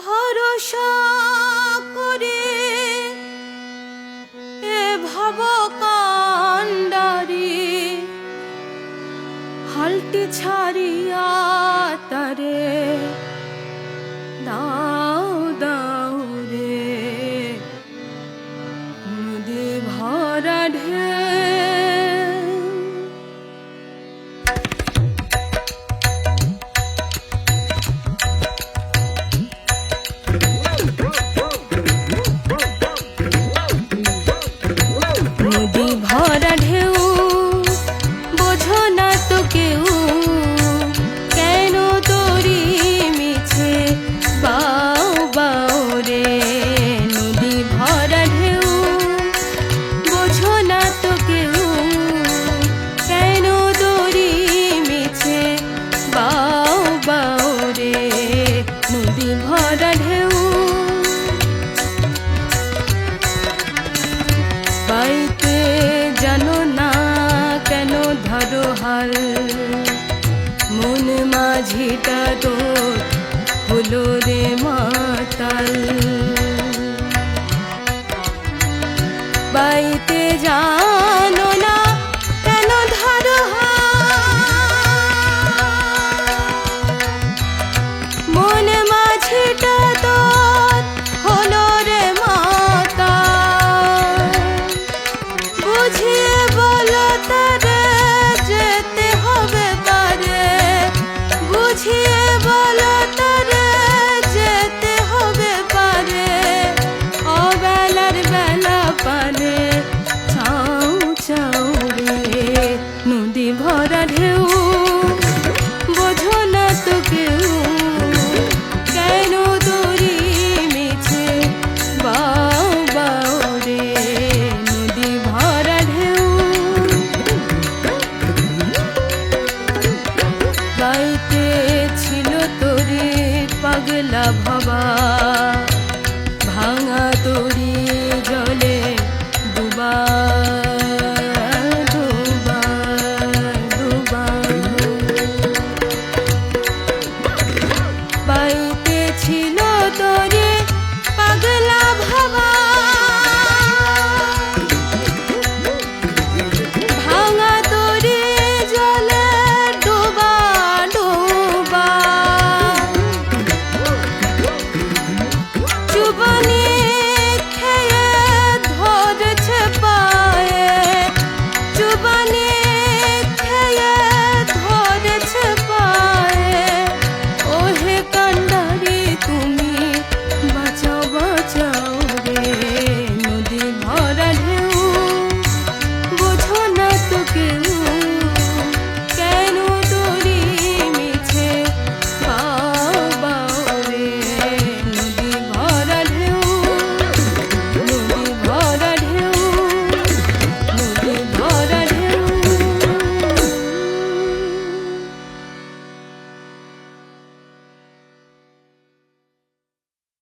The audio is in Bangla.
ভরসা করে এ ভব হালটি ছাড়িয়া তারে না মাঝিটা তো পাগলা ভাবা ভাঙা তোরি